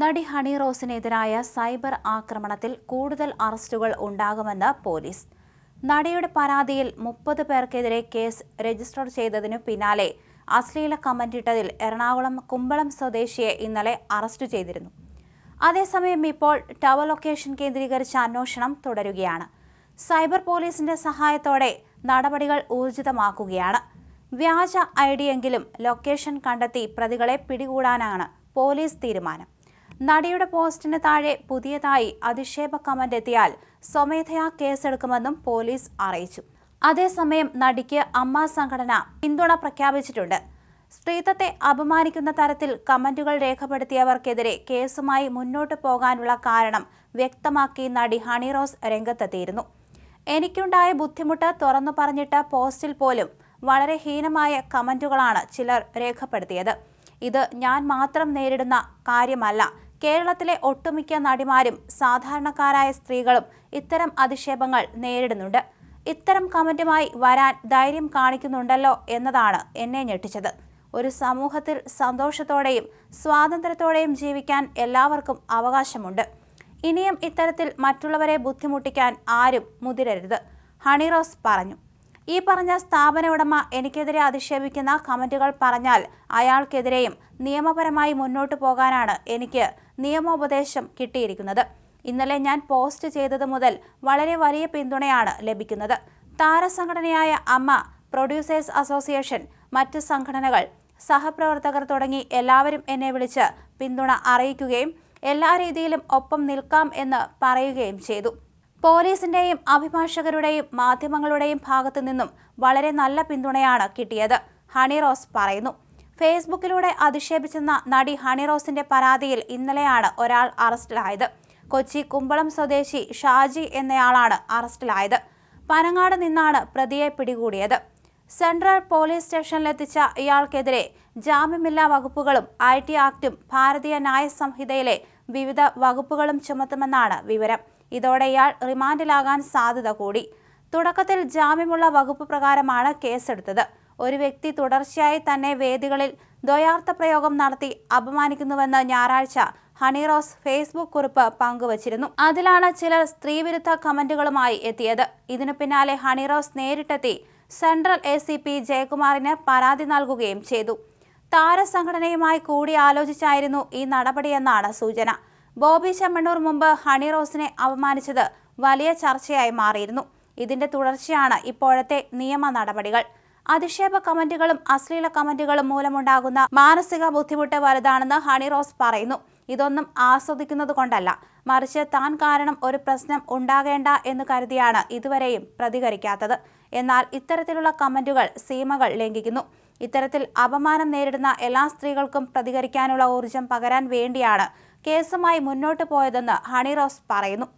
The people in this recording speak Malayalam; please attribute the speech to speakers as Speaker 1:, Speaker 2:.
Speaker 1: നടി ഹണി റോസിനെതിരായ സൈബർ ആക്രമണത്തിൽ കൂടുതൽ അറസ്റ്റുകൾ ഉണ്ടാകുമെന്ന് പോലീസ്. നടിയുടെ പരാതിയിൽ മുപ്പത് പേർക്കെതിരെ കേസ് രജിസ്റ്റർ ചെയ്തതിനു പിന്നാലെ അശ്ലീല കമന്റിട്ടതിൽ എറണാകുളം കുമ്പളം സ്വദേശിയെ ഇന്നലെ അറസ്റ്റ് ചെയ്തിരുന്നു. അതേസമയം ഇപ്പോൾ ടവർ ലൊക്കേഷൻ കേന്ദ്രീകരിച്ച അന്വേഷണം തുടരുകയാണ്. സൈബർ പോലീസിന്റെ സഹായത്തോടെ നടപടികൾ ഊർജിതമാക്കുകയാണ്. വ്യാജ ഐ ഡിയെങ്കിലും ലൊക്കേഷൻ കണ്ടെത്തി പ്രതികളെ പിടികൂടാനാണ് പോലീസ് തീരുമാനം. നടിയുടെ പോസ്റ്റിന് താഴെ പുതിയതായി അധിക്ഷേപ കമന്റ് എത്തിയാൽ സ്വമേധയാ കേസെടുക്കുമെന്നും പോലീസ് അറിയിച്ചു. അതേസമയം നടിക്ക് അമ്മ സംഘടന പിന്തുണ പ്രഖ്യാപിച്ചിട്ടുണ്ട്. സ്ത്രീത്വത്തെ അപമാനിക്കുന്ന തരത്തിൽ കമന്റുകൾ രേഖപ്പെടുത്തിയവർക്കെതിരെ കേസുമായി മുന്നോട്ട് പോകാനുള്ള കാരണം വ്യക്തമാക്കി നടി ഹണി റോസ് രംഗത്തെത്തിയിരുന്നു. എനിക്കുണ്ടായ ബുദ്ധിമുട്ട് തുറന്നു പറഞ്ഞിട്ട പോസ്റ്റിൽ പോലും വളരെ ഹീനമായ കമന്റുകളാണ് ചിലർ രേഖപ്പെടുത്തിയത്. ഇത് ഞാൻ മാത്രം നേരിടുന്ന കാര്യമല്ല കേരളത്തിലെ ഒട്ടുമിക്ക നടിമാരും സാധാരണക്കാരായ സ്ത്രീകളും ഇത്തരം അധിക്ഷേപങ്ങൾ നേരിടുന്നുണ്ട്. ഇത്തരം കമന്റുമായി വരാൻ ധൈര്യം കാണിക്കുന്നുണ്ടല്ലോ എന്നതാണ് എന്നെ ഞെട്ടിച്ചത്. ഒരു സമൂഹത്തിൽ സന്തോഷത്തോടെയും സ്വാതന്ത്ര്യത്തോടെയും ജീവിക്കാൻ എല്ലാവർക്കും അവകാശമുണ്ട്. ഇനിയും ഇത്തരത്തിൽ മറ്റുള്ളവരെ ബുദ്ധിമുട്ടിക്കാൻ ആരും മുതിരരുത്. ഹണിറോസ് പറഞ്ഞു. ഈ പറഞ്ഞ സ്ഥാപന ഉടമ എനിക്കെതിരെ അധിക്ഷേപിക്കുന്ന കമന്റുകൾ പറഞ്ഞാൽ അയാൾക്കെതിരെയും നിയമപരമായി മുന്നോട്ടു പോകാനാണ് എനിക്ക് നിയമോപദേശം കിട്ടിയിരിക്കുന്നത്. ഇന്നലെ ഞാൻ പോസ്റ്റ് ചെയ്തത് മുതൽ വളരെ വലിയ പിന്തുണയാണ് ലഭിക്കുന്നത്. താരസംഘടനയായ അമ്മ പ്രൊഡ്യൂസേഴ്സ് അസോസിയേഷൻ മറ്റ് സംഘടനകൾ സഹപ്രവർത്തകർ തുടങ്ങി എല്ലാവരും എന്നെ വിളിച്ച് പിന്തുണ അറിയിക്കുകയും എല്ലാ രീതിയിലും ഒപ്പം നിൽക്കാം എന്ന് പറയുകയും ചെയ്തു. പോലീസിന്റെയും അഭിഭാഷകരുടെയും മാധ്യമങ്ങളുടെയും ഭാഗത്തു നിന്നും വളരെ നല്ല പിന്തുണയാണ് കിട്ടിയത് ഹണി റോസ് പറയുന്നു. ഫേസ്ബുക്കിലൂടെ അധിക്ഷേപിച്ചെന്ന നടി ഹണി റോസിന്റെ പരാതിയിൽ ഇന്നലെയാണ് ഒരാൾ അറസ്റ്റിലായത്. കൊച്ചി കുമ്പളം സ്വദേശി ഷാജി എന്നയാളാണ് അറസ്റ്റിലായത്. പനങ്ങാട് നിന്നാണ് പ്രതിയെ പിടികൂടിയത്. സെൻട്രൽ പോലീസ് സ്റ്റേഷനിലെത്തിച്ച ഇയാൾക്കെതിരെ ജാമ്യമില്ലാ വകുപ്പുകളും ഐ ടി ആക്ടും ഭാരതീയ ന്യായ സംഹിതയിലെ വിവിധ വകുപ്പുകളും ചുമത്തുമെന്നാണ് വിവരം. ഇതോടെ ഇയാൾ റിമാൻഡിലാകാൻ സാധ്യത കൂടി. തുടക്കത്തിൽ ജാമ്യമുള്ള വകുപ്പ് പ്രകാരമാണ് കേസെടുത്തത്. ഒരു വ്യക്തി തുടർച്ചയായി തന്നെ വേദികളിൽ ദ്വയാർത്ഥ പ്രയോഗം നടത്തി അപമാനിക്കുന്നുവെന്ന് ഞായറാഴ്ച ഹണിറോസ് ഫേസ്ബുക്ക് കുറിപ്പ് പങ്കുവച്ചിരുന്നു. അതിലാണ് ചിലർ സ്ത്രീവിരുദ്ധ കമന്റുകളുമായി എത്തിയത്. ഇതിനു പിന്നാലെ ഹണിറോസ് നേരിട്ടെത്തി സെൻട്രൽ എ സി പി ജയകുമാറിന് പരാതി നൽകുകയും ചെയ്തു. താരസംഘടനയുമായി കൂടിയാലോചിച്ചായിരുന്നു ഈ നടപടിയെന്നാണ് സൂചന. ബോബി ചെമ്മണ്ണൂർ മുമ്പ് ഹണി റോസിനെ അപമാനിച്ചത് വലിയ ചർച്ചയായി മാറിയിരുന്നു. ഇതിന്റെ തുടർച്ചയാണ് ഇപ്പോഴത്തെ നിയമ നടപടികൾ. അധിക്ഷേപ കമന്റുകളും അശ്ലീല കമന്റുകളും മൂലമുണ്ടാകുന്ന മാനസിക ബുദ്ധിമുട്ട് വലുതാണെന്ന് ഹണി റോസ് പറയുന്നു. ഇതൊന്നും ആസ്വദിക്കുന്നത് കൊണ്ടല്ല. മറിച്ച് താൻ കാരണം ഒരു പ്രശ്നം ഉണ്ടാകേണ്ട എന്ന് കരുതിയാണ് ഇതുവരെയും പ്രതികരിക്കാത്തത്. എന്നാൽ ഇത്തരത്തിലുള്ള കമന്റുകൾ സീമകൾ ലംഘിക്കുന്നു. ഇത്തരത്തിൽ അപമാനം നേരിടുന്ന എല്ലാ സ്ത്രീകൾക്കും പ്രതികരിക്കാനുള്ള ഊർജം പകരാൻ വേണ്ടിയാണ് കേസുമായി മുന്നോട്ടു പോയതെന്ന് ഹണിറോസ് പറയുന്നു